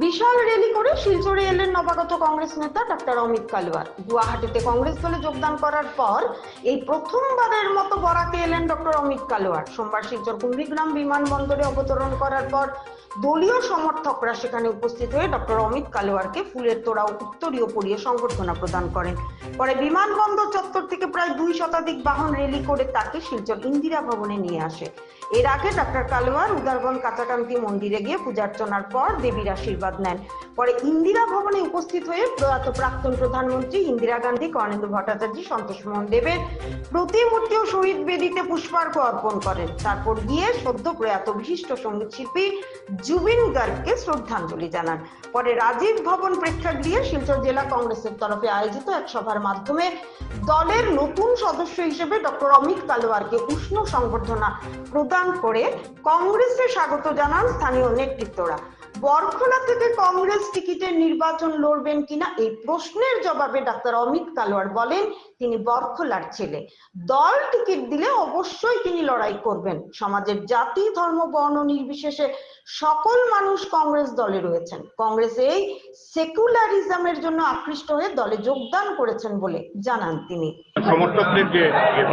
বিশাল rally করে শিলচরে এলেন নবাগত কংগ্রেস নেতা ডাক্তার অমিত কালওয়ার। গুয়াহাটিতে কংগ্রেস দলে যোগদান করার পর এই প্রথমবারের মতো বরাকে এলেন ডক্টর অমিত কালওয়ার। সোমবার শিলচর কুম্ভীগ্রাম বিমানবন্দরে অবতরণ করার পর দলীয় সমর্থকরা সেখানে উপস্থিত হয়ে ডক্টর অমিত কালওয়ারকে ফুলের তোড়া উত্তরীয় পরিয়ে সংবর্ধনা প্রদান করেন। পরে বিমানবন্দর চত্বর থেকে প্রায় দুই শতাধিক বাহন র্যালি করে তাকে শিলচর ইন্দিরা ভবনে নিয়ে আসে। এর আগে ডক্টর কালোয়ার উদারবন কাঁচাকান্তি মন্দিরে গিয়ে পূজার্চনার পর দেবীর আশীর্বাদ নেন। পরে ইন্দিরা ভবনে উপস্থিত হয়ে প্রয়াত প্রাক্তন প্রধানমন্ত্রী ইন্দিরা গান্ধী কর্ণেন্দু ভট্টাচার্য, সন্তোষ মোহন দেবের প্রতিমূর্তি ও শহীদ বেদিতে পুষ্পার্ঘ্য অর্পণ করেন। তারপর গিয়ে সদ্য প্রয়াত বিশিষ্ট সংগীত শিল্পী জুবিন গার্গকে শ্রদ্ধাঞ্জলি জানান। পরে রাজীব ভবন প্রেক্ষাগৃহে শিলচর জেলা কংগ্রেসের তরফে আয়োজিত এক সভার মাধ্যমে দলের নতুন সদস্য হিসেবে ডক্টর অমিত কালোয়ারকে উষ্ণ সংবর্ধনা প্রদান করে কংগ্রেসে স্বাগত জানান স্থানীয় নেতৃত্বরা। বরখলা থেকে কংগ্রেস টিকিটে নির্বাচন লড়বেন কিনা এই প্রশ্নের জবাবে ডাক্তার অমিত কালোয়ার বলেন তিনি বরখলার ছেলে। দল টিকিট দিলে অবশ্যই তিনি লড়াই করবেন। সমাজের জাতি ধর্ম বর্ণ নির্বিশেষে সকল মানুষ কংগ্রেস দলে রয়েছেন। কংগ্রেস এই সেকুলারিজমের জন্য আকৃষ্ট হয়ে দলে যোগদান করেছেন বলে জানান তিনি।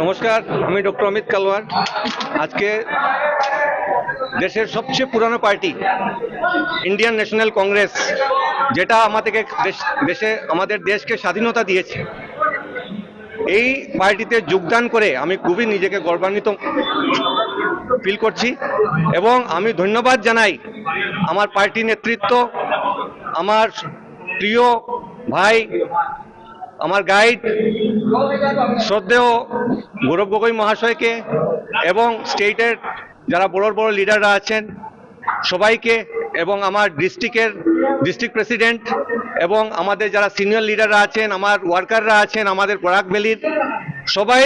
নমস্কার আমি ডক্টর অমিত কালওয়ার আজকে দেশের সবচেয়ে পুরানো পার্টি ইন্ডিয়ান ন্যাশনাল কংগ্রেস যেটা আমাদেরকে দেশ- আমাদের দেশকে স্বাধীনতা দিয়েছে, এই পার্টিতে যোগদান করে আমি খুবই নিজেকে গর্বান্বিত ফিল করছি এবং আমি ধন্যবাদ জানাই আমার পার্টি নেতৃত্ব, আমার প্রিয় ভাই, আমার গাইড শ্রদ্ধেয় গৌরব গগৈ মহাশয়কে এবং স্টেটের যারা বড় বড় লিডাররা আছেন, সবাইকে এবং আমার ডিস্ট্রিক্টের ডিস্ট্রিক্ট প্রেসিডেন্ট এবং আমাদের যারা সিনিয়র লিডাররা আছেন, আমার ওয়ার্কাররা আছেন, আমাদের বরাক ভ্যালির সবাই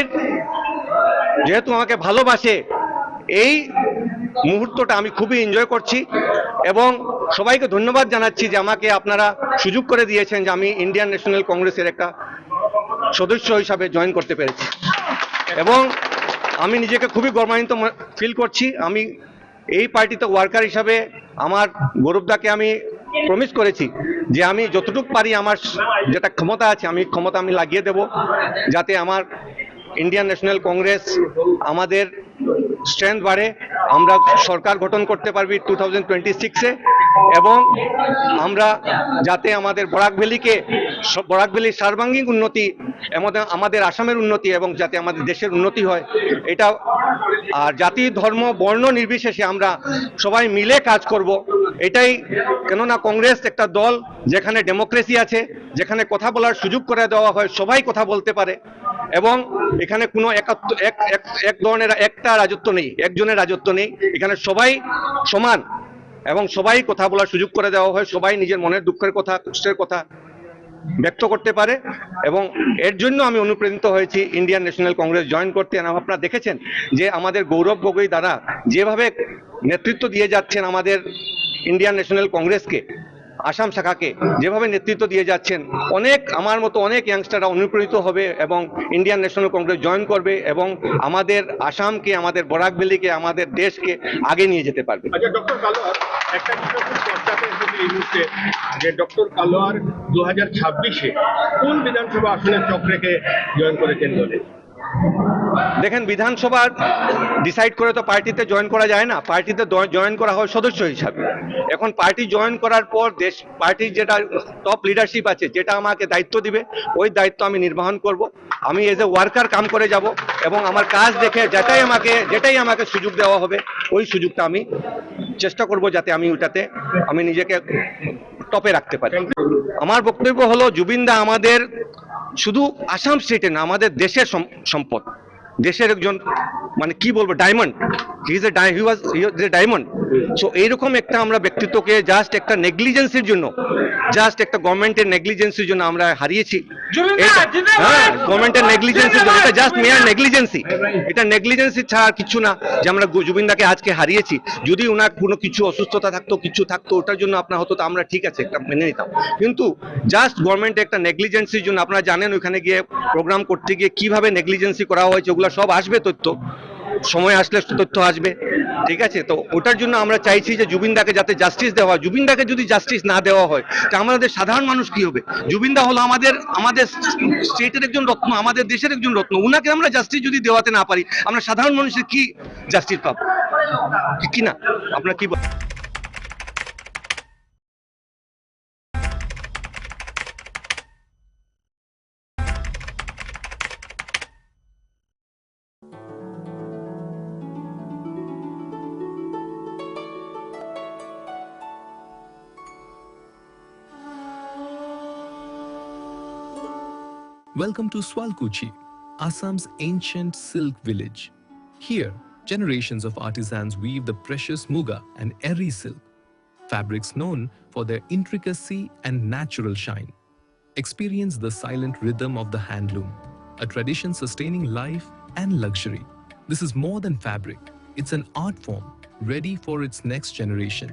যেহেতু আমাকে ভালোবাসে, এই মুহূর্তটা আমি খুবই এনজয় করছি এবং সবাইকে ধন্যবাদ জানাচ্ছি যে আমাকে আপনারা সুযোগ করে দিয়েছেন যে আমি ইন্ডিয়ান ন্যাশনাল কংগ্রেসের একটা সদস্য হিসাবে জয়েন করতে পেরেছি। এবং আমি নিজেকে খুবই গর্বান্বিত ফিল করছি। আমি এই পার্টিতে ওয়ার্কার হিসাবে আমার গৌরবদাকে আমি প্রমিস করেছি যে আমি যতটুকু পারি আমার যেটা ক্ষমতা আছে, আমি ক্ষমতা আমি লাগিয়ে দেব যাতে আমার ইন্ডিয়ান ন্যাশনাল কংগ্রেস আমাদের স্ট্রেংথ বাড়ে। আমরা সরকার গঠন করতে পারবি টু থাউজেন্ড টোয়েন্টি সিক্সে এবং আমরা যাতে আমাদের বরাক ভ্যালিকে বরাক ভ্যালির সার্বাঙ্গীন উন্নতি এমন আমাদের আসামের উন্নতি এবং যাতে আমাদের দেশের উন্নতি হয়, এটা আর জাতি, ধর্ম, বর্ণ নির্বিশেষে আমরা সবাই মিলে কাজ করব। এটাই কেননা কংগ্রেস একটা দল যেখানে ডেমোক্রেসি আছে, যেখানে কথা বলার সুযোগ করে দেওয়া হয়, সবাই কথা বলতে পারে এবং এখানে কোনো একাত্ম, এক, এক- এক ধরনের একটা রাজত্ব নেই, একজনের রাজত্ব নেই। এখানে সবাই সমান। এবং সবাই কথা বলার সুযোগ করে দেওয়া হয়, সবাই নিজের মনের দুঃখের কথা, কষ্টের কথা ব্যক্ত করতে পারে এবং এর জন্য আমি অনুপ্রাণিত হয়েছি, ইন্ডিয়ান ন্যাশনাল কংগ্রেস জয়েন করতে। আপনারা দেখেছেন যে আমাদের গৌরব গগৈ দ্বারা যেভাবে নেতৃত্ব দিয়ে যাচ্ছেন আমাদের ইন্ডিয়ান ন্যাশনাল কংগ্রেসকে, আসাম শাখাকে, যেভাবে নেতৃত্ব দিয়ে যাচ্ছেন, অনেক আমার মতো অনেক ইয়াংস্টাররা অনুপ্রাণিত হবে এবং ইন্ডিয়ান ন্যাশনাল কংগ্রেস জয়েন করবে এবং আমাদের আসামকে, আমাদের বরাক আমাদের দেশকে আগে নিয়ে যেতে পারবে। আচ্ছা একটা খুব এই মুহূর্তে, যে ডক্টর কালোয়ার দু হাজার ছাব্বিশে কোন বিধানসভা জয়েন করেছেন দলে দেখেন, বিধানসভা ডিসাইড করে তো পার্টিতে জয়েন করা যায় না। পার্টিতে জয়েন করা হয় সদস্য হিসাবে। এখন পার্টি জয়েন করার পর দেশ, পার্টির যেটা টপ লিডারশিপ আছে, যেটা আমাকে দায়িত্ব দিবে, ওই দায়িত্ব আমি নির্বাহন করব। আমি এজ এ ওয়ার্কার কাম করে যাব এবং আমার কাজ দেখে যেটাই আমাকে যেটাই আমাকে সুযোগ দেওয়া হবে, ওই সুযোগটা আমি চেষ্টা করব যাতে আমি ওটাতে, আমি নিজেকে টপে রাখতে পারি। আমার বক্তব্য হলো জুবিনদা আমাদের শুধু আসাম স্টেটে না, আমাদের দেশের সম্পদ। দেশের একজন মানে কি বলব, diamond. He is a he was a diamond so এইরকম একটা আমরা ব্যক্তিত্বকে জাস্ট একটা নেগলিজেন্সির জন্য জাস্ট একটা গভর্নমেন্টের নেগলিজেন্সির জন্য আমরা হারিয়েছি। হ্যাঁ গভর্নমেন্টের নেগলিজেন্সির জন্য। এটা জাস্ট মেয়ার নেগলিজেন্সি এটা নেগলিজেন্সি ছাড়া কিছু না যে আমরা জুবিনদাকে আজকে হারিয়েছি। যদি ওনার কোনো কিছু অসুস্থতা থাকতো কিছু থাকতো ওটার জন্য আপনার হতো আমরা ঠিক আছে একটা মেনে নিতাম। কিন্তু জাস্ট গভর্নমেন্ট একটা নেগলিজেন্সির জন্য আপনারা জানেন ওখানে গিয়ে প্রোগ্রাম করতে গিয়ে কীভাবে নেগলিজেন্সি করা হয়েছে ওগুলো সব আসবে তথ্য। সময় আসলে তথ্য আসবে, ঠিক আছে? তো ওটার জন্য আমরা চাইছি যে জুবিনদাকে যাতে জাস্টিস দেওয়া হয়। জুবিনদাকে যদি জাস্টিস না দেওয়া হয়, তা আমাদের সাধারণ মানুষ কি হবে? জুবিনদা হলো আমাদের আমাদের স্টেটের একজন রত্ন, আমাদের দেশের একজন রত্ন। উনাকে আমরা জাস্টিস যদি দেওয়াতে না পারি, আমরা সাধারণ মানুষের কি জাস্টিস পাবো? কি- না? আপনার কি Welcome to Swalkuchi, Assam's ancient silk village. Here, generations of artisans weave the precious muga and eri silk, fabrics known for their intricacy and natural shine. Experience the silent rhythm of the handloom, a tradition sustaining life and luxury. This is more than fabric, it's an art form ready for its next generation.